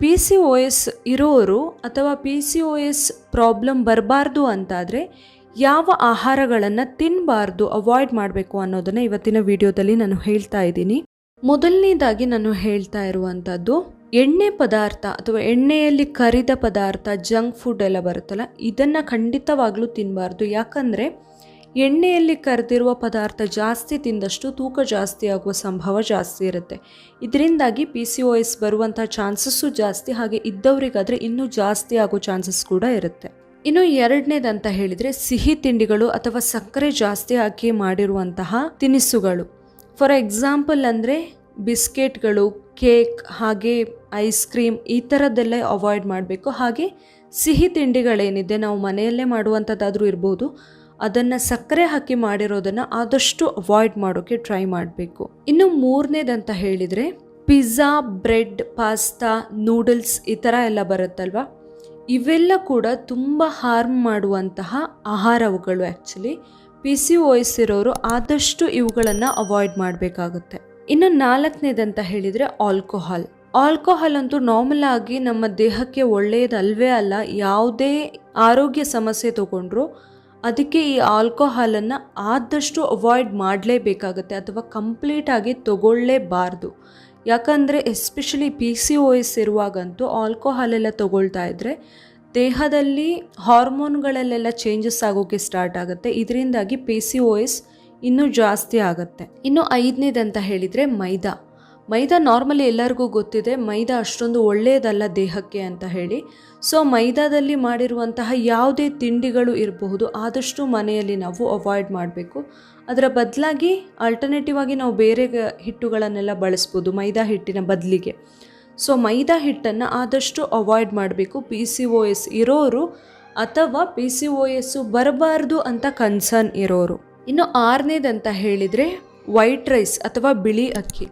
P C O S ಇರೋರು ಅಥವಾ P C O S problem ಬರಬಾರ್ದು ಅಂತಾದರೆ ಯಾವ ಆಹಾರಗಳನ್ನು ತಿನ್ನಬಾರ್ದು ಅವಾಯ್ಡ್ ಮಾಡಬೇಕು ಅನ್ನೋದನ್ನು ಇವತ್ತಿನ ವಿಡಿಯೋದಲ್ಲಿ ನಾನು ಹೇಳ್ತಾ ಇದ್ದೀನಿ. ಮೊದಲನೇದಾಗಿ ನಾನು ಹೇಳ್ತಾ ಇರುವಂಥದ್ದು ಎಣ್ಣೆ ಪದಾರ್ಥ ಅಥವಾ ಎಣ್ಣೆಯಲ್ಲಿ ಕರಿದ ಪದಾರ್ಥ ಜಂಕ್ ಫುಡ್ ಎಲ್ಲ ಬರುತ್ತಲ್ಲ, ಇದನ್ನು ಖಂಡಿತವಾಗ್ಲೂ ತಿನ್ನಬಾರ್ದು ಯಾಕಂದರೆ ಎಣ್ಣೆಯಲ್ಲಿ ಕರೆದಿರುವ ಪದಾರ್ಥ ಜಾಸ್ತಿ ತಿಂದಷ್ಟು ತೂಕ ಜಾಸ್ತಿ ಆಗುವ ಸಂಭವ ಜಾಸ್ತಿ ಇರುತ್ತೆ. ಇದರಿಂದಾಗಿ ಪಿ ಸಿ ಒ ಎಸ್ ಬರುವಂಥ ಚಾನ್ಸಸ್ಸು ಜಾಸ್ತಿ, ಹಾಗೆ ಇದ್ದವರಿಗಾದರೆ ಇನ್ನೂ ಜಾಸ್ತಿ ಆಗೋ ಚಾನ್ಸಸ್ ಕೂಡ ಇರುತ್ತೆ. ಇನ್ನು ಎರಡನೇದಂತ ಹೇಳಿದರೆ ಸಿಹಿ ತಿಂಡಿಗಳು ಅಥವಾ ಸಕ್ಕರೆ ಜಾಸ್ತಿ ಹಾಕಿ ಮಾಡಿರುವಂತಹ ತಿನಿಸುಗಳು. ಫಾರ್ ಎಕ್ಸಾಂಪಲ್ ಅಂದರೆ ಬಿಸ್ಕೆಟ್ಗಳು, ಕೇಕ್, ಹಾಗೆ ಐಸ್ ಕ್ರೀಮ್ ಈ ಥರದ್ದೆಲ್ಲ ಅವಾಯ್ಡ್ ಮಾಡಬೇಕು. ಹಾಗೆ ಸಿಹಿ ತಿಂಡಿಗಳೇನಿದೆ, ನಾವು ಮನೆಯಲ್ಲೇ ಮಾಡುವಂಥದ್ದಾದರೂ ಇರ್ಬೋದು ಅದನ್ನು ಸಕ್ಕರೆ ಹಾಕಿ ಮಾಡಿರೋದನ್ನು ಆದಷ್ಟು ಅವಾಯ್ಡ್ ಮಾಡೋಕ್ಕೆ ಟ್ರೈ ಮಾಡಬೇಕು. ಇನ್ನು ಮೂರನೇದಂತ ಹೇಳಿದರೆ ಪಿಜ್ಜಾ ಬ್ರೆಡ್ ಪಾಸ್ತಾ ನೂಡಲ್ಸ್ ಈ ಥರ ಎಲ್ಲ ಬರುತ್ತಲ್ವಾ? ಇವೆಲ್ಲ ಕೂಡ ತುಂಬ ಹಾರ್ಮ್ ಮಾಡುವಂತಹ ಆಹಾರವುಗಳು ಆ್ಯಕ್ಚುಲಿ ಪಿ ಸಿ ಎಸ್ ಆದಷ್ಟು ಇವುಗಳನ್ನು ಅವಾಯ್ಡ್ ಮಾಡಬೇಕಾಗುತ್ತೆ. ಇನ್ನು ನಾಲ್ಕನೇದಂತ ಹೇಳಿದರೆ ಆಲ್ಕೋಹಾಲ್ ಆಲ್ಕೋಹಾಲ್ ಅಂತೂ ನಾರ್ಮಲ್ ಆಗಿ ನಮ್ಮ ದೇಹಕ್ಕೆ ಒಳ್ಳೆಯದಲ್ವೇ ಅಲ್ಲ, ಯಾವುದೇ ಆರೋಗ್ಯ ಸಮಸ್ಯೆ ತಗೊಂಡ್ರು ಅದಕ್ಕೆ ಈ ಆಲ್ಕೋಹಾಲನ್ನು ಆದಷ್ಟು ಅವಾಯ್ಡ್ ಮಾಡಲೇಬೇಕಾಗತ್ತೆ ಅಥವಾ ಕಂಪ್ಲೀಟಾಗಿ ತಗೊಳ್ಳೇಬಾರ್ದು. ಯಾಕಂದರೆ especially P C O S ಇರುವಾಗಂತೂ alcohol ಎಲ್ಲ ತಗೊಳ್ತಾ ಇದ್ದರೆ ದೇಹದಲ್ಲಿ ಹಾರ್ಮೋನ್ಗಳಲ್ಲೆಲ್ಲ ಚೇಂಜಸ್ ಆಗೋಕ್ಕೆ ಸ್ಟಾರ್ಟ್ ಆಗುತ್ತೆ. ಇದರಿಂದಾಗಿ ಪಿ ಸಿ ಓ ಎಸ್ ಇನ್ನೂ ಜಾಸ್ತಿ ಆಗುತ್ತೆ. ಇನ್ನು ಐದನೇದಂತ ಹೇಳಿದರೆ ಮೈದಾ. ಮೈದಾ ನಾರ್ಮಲಿ ಎಲ್ಲರಿಗೂ ಗೊತ್ತಿದೆ, ಮೈದಾ ಅಷ್ಟೊಂದು ಒಳ್ಳೆಯದಲ್ಲ ದೇಹಕ್ಕೆ ಅಂತ ಹೇಳಿ. ಸೊ ಮೈದಾದಲ್ಲಿ ಮಾಡಿರುವಂತಹ ಯಾವುದೇ ತಿಂಡಿಗಳು ಇರಬಹುದು, ಆದಷ್ಟು ಮನೆಯಲ್ಲಿ ನಾವು ಅವಾಯ್ಡ್ ಮಾಡಬೇಕು. ಅದರ ಬದಲಾಗಿ ಆಲ್ಟರ್ನೇಟಿವ್ ಆಗಿ ನಾವು ಬೇರೆ ಹಿಟ್ಟುಗಳನ್ನೆಲ್ಲ ಬಳಸ್ಬೋದು, ಮೈದಾ ಹಿಟ್ಟಿನ ಬದಲಿಗೆ. ಸೊ ಮೈದಾ ಹಿಟ್ಟನ್ನು ಆದಷ್ಟು ಅವಾಯ್ಡ್ ಮಾಡಬೇಕು. ಪಿ ಸಿ ಒ ಎಸ್ ಇರೋರು ಅಥವಾ ಪಿ ಸಿ ಒ ಎಸ್ಸು ಬರಬಾರ್ದು ಅಂತ ಕನ್ಸರ್ನ್ ಇರೋರು. ಇನ್ನು ಆರನೇದಂತ ಹೇಳಿದರೆ ವೈಟ್ ರೈಸ್ ಅಥವಾ ಬಿಳಿ ಅಕ್ಕಿ.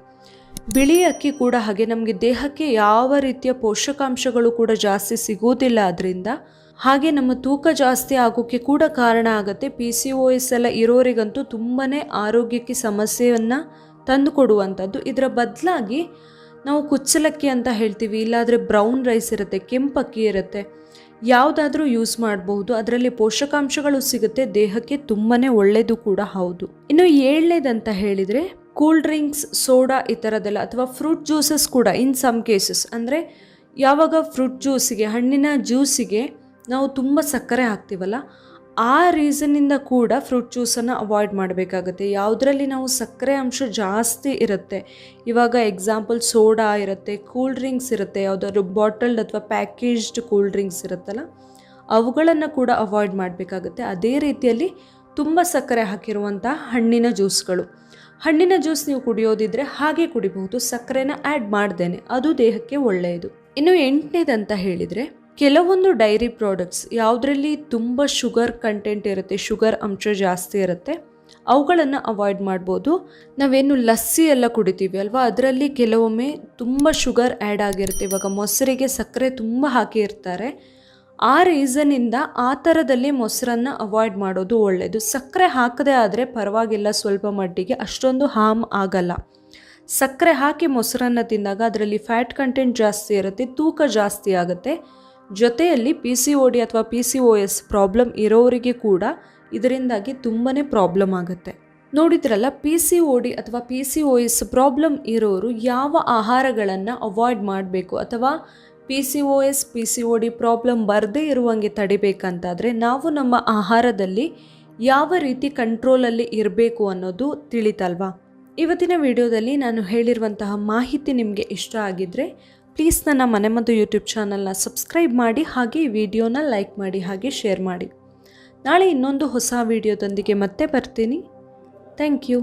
ಬಿಳಿ ಅಕ್ಕಿ ಕೂಡ ಹಾಗೆ ನಮಗೆ ದೇಹಕ್ಕೆ ಯಾವ ರೀತಿಯ ಪೋಷಕಾಂಶಗಳು ಕೂಡ ಜಾಸ್ತಿ ಸಿಗೋದಿಲ್ಲ ಅದರಿಂದ ಹಾಗೆ ನಮ್ಮ ತೂಕ ಜಾಸ್ತಿ ಆಗೋಕ್ಕೆ ಕೂಡ ಕಾರಣ ಆಗುತ್ತೆ. ಪಿ ಸಿ ಒ ಎಸ್ ಎಲ್ಲ ಇರೋರಿಗಂತೂ ತುಂಬಾ ಆರೋಗ್ಯಕ್ಕೆ ಸಮಸ್ಯೆಯನ್ನು ತಂದುಕೊಡುವಂಥದ್ದು. ಇದರ ಬದಲಾಗಿ ನಾವು ಕುಚ್ಚಲಕ್ಕಿ ಅಂತ ಹೇಳ್ತೀವಿ, ಇಲ್ಲಾದರೆ ಬ್ರೌನ್ ರೈಸ್ ಇರುತ್ತೆ, ಕೆಂಪಕ್ಕಿ ಇರುತ್ತೆ, ಯಾವುದಾದ್ರೂ ಯೂಸ್ ಮಾಡಬಹುದು. ಅದರಲ್ಲಿ ಪೋಷಕಾಂಶಗಳು ಸಿಗುತ್ತೆ, ದೇಹಕ್ಕೆ ತುಂಬಾ ಒಳ್ಳೆಯದು ಕೂಡ ಹೌದು. ಇನ್ನು ಏಳನೇದಂತ ಹೇಳಿದರೆ ಕೂಲ್ ಡ್ರಿಂಕ್ಸ್, ಸೋಡಾ ಈ ಥರದ್ದೆಲ್ಲ ಅಥವಾ ಫ್ರೂಟ್ ಜ್ಯೂಸಸ್ ಕೂಡ ಇನ್ ಸಮ್ ಕೇಸಸ್. ಅಂದರೆ ಯಾವಾಗ ಫ್ರೂಟ್ ಜ್ಯೂಸಿಗೆ, ಹಣ್ಣಿನ ಜ್ಯೂಸಿಗೆ ನಾವು ತುಂಬ ಸಕ್ಕರೆ ಹಾಕ್ತೀವಲ್ಲ, ಆ ರೀಸನ್ನಿಂದ ಕೂಡ ಫ್ರೂಟ್ ಜ್ಯೂಸನ್ನು ಅವಾಯ್ಡ್ ಮಾಡಬೇಕಾಗುತ್ತೆ. ಯಾವುದರಲ್ಲಿ ನಾವು ಸಕ್ಕರೆ ಅಂಶ ಜಾಸ್ತಿ ಇರುತ್ತೆ, ಇವಾಗ ಎಕ್ಸಾಂಪಲ್ ಸೋಡಾ ಇರುತ್ತೆ, ಕೂಲ್ ಡ್ರಿಂಕ್ಸ್ ಇರುತ್ತೆ, ಯಾವುದಾದ್ರು ಬಾಟಲ್ಡ್ ಅಥವಾ ಪ್ಯಾಕೇಜ್ಡ್ ಕೂಲ್ ಡ್ರಿಂಕ್ಸ್ ಇರುತ್ತಲ್ಲ, ಅವುಗಳನ್ನು ಕೂಡ ಅವಾಯ್ಡ್ ಮಾಡಬೇಕಾಗುತ್ತೆ. ಅದೇ ರೀತಿಯಲ್ಲಿ ತುಂಬ ಸಕ್ಕರೆ ಹಾಕಿರುವಂಥ ಹಣ್ಣಿನ ಜ್ಯೂಸ್ಗಳು. ಹಣ್ಣಿನ ಜ್ಯೂಸ್ ನೀವು ಕುಡಿಯೋದಿದ್ರೆ ಹಾಗೆ ಕುಡಿಬಹುದು, ಸಕ್ಕರೆನ ಆ್ಯಡ್ ಮಾಡ್ದೇನೆ, ಅದು ದೇಹಕ್ಕೆ ಒಳ್ಳೆಯದು. ಇನ್ನು ಎಂಟನೇದಂತ ಹೇಳಿದರೆ, ಕೆಲವೊಂದು ಡೈರಿ ಪ್ರಾಡಕ್ಟ್ಸ್ ಯಾವುದರಲ್ಲಿ ತುಂಬ ಶುಗರ್ ಕಂಟೆಂಟ್ ಇರುತ್ತೆ ಶುಗರ್ ಅಂಶ ಜಾಸ್ತಿ ಇರುತ್ತೆ, ಅವುಗಳನ್ನು ಅವಾಯ್ಡ್ ಮಾಡ್ಬೋದು. ನಾವೇನು ಲಸ್ಸಿ ಎಲ್ಲ ಕುಡಿತೀವಿ ಅಲ್ವಾ, ಅದರಲ್ಲಿ ಕೆಲವೊಮ್ಮೆ ತುಂಬ ಶುಗರ್ ಆ್ಯಡ್ ಆಗಿರುತ್ತೆ. ಇವಾಗ ಮೊಸರಿಗೆ ಸಕ್ಕರೆ ತುಂಬ ಹಾಕಿರ್ತಾರೆ ಆ ರೀಸನಿಂದ ಆ ಥರದಲ್ಲಿ ಮೊಸರನ್ನು ಅವಾಯ್ಡ್ ಮಾಡೋದು ಒಳ್ಳೆಯದು ಸಕ್ಕರೆ ಹಾಕದೇ ಆದರೆ ಪರವಾಗಿಲ್ಲ ಸ್ವಲ್ಪ ಮಟ್ಟಿಗೆ, ಅಷ್ಟೊಂದು ಹಾರ್ಮ್ ಆಗಲ್ಲ. ಸಕ್ಕರೆ ಹಾಕಿ ಮೊಸರನ್ನು ತಿಂದಾಗ ಅದರಲ್ಲಿ ಫ್ಯಾಟ್ ಕಂಟೆಂಟ್ ಜಾಸ್ತಿ ಇರುತ್ತೆ, ತೂಕ ಜಾಸ್ತಿ ಆಗುತ್ತೆ. ಜೊತೆಯಲ್ಲಿ ಪಿ ಸಿ ಒ ಡಿ ಅಥವಾ P C O S problem ಇರೋರಿಗೆ ಕೂಡ ಇದರಿಂದಾಗಿ ತುಂಬಾ ಪ್ರಾಬ್ಲಮ್ ಆಗುತ್ತೆ. ನೋಡಿದ್ರಲ್ಲ ಪಿ ಸಿ ಒ ಡಿ ಅಥವಾ P C O S problem ಇರೋರು ಯಾವ ಆಹಾರಗಳನ್ನು ಅವಾಯ್ಡ್ ಮಾಡಬೇಕು ಅಥವಾ P C O S P C O D problem ಬರದೇ ಇರುವಂಗೆ ತಡಿಬೇಕಂತಾದರೆ ನಾವು ನಮ್ಮ ಆಹಾರದಲ್ಲಿ ಯಾವ ರೀತಿ ಕಂಟ್ರೋಲಲ್ಲಿ ಇರಬೇಕು ಅನ್ನೋದು ತಿಳಿತಲ್ವಾ? ಇವತ್ತಿನ ವಿಡಿಯೋದಲ್ಲಿ ನಾನು ಹೇಳಿರುವಂತಹ ಮಾಹಿತಿ ನಿಮಗೆ ಇಷ್ಟ ಆಗಿದ್ದರೆ ಪ್ಲೀಸ್ ನನ್ನ ಮನೆಮದ್ದು ಯೂಟ್ಯೂಬ್ ಚಾನಲ್ನ ಸಬ್ಸ್ಕ್ರೈಬ್ ಮಾಡಿ ಹಾಗೆ ವಿಡಿಯೋನ ಲೈಕ್ ಮಾಡಿ ಹಾಗೆ ಶೇರ್ ಮಾಡಿ. ನಾಳೆ ಇನ್ನೊಂದು ಹೊಸ ವಿಡಿಯೋದೊಂದಿಗೆ ಮತ್ತೆ ಬರ್ತೀನಿ. Thank you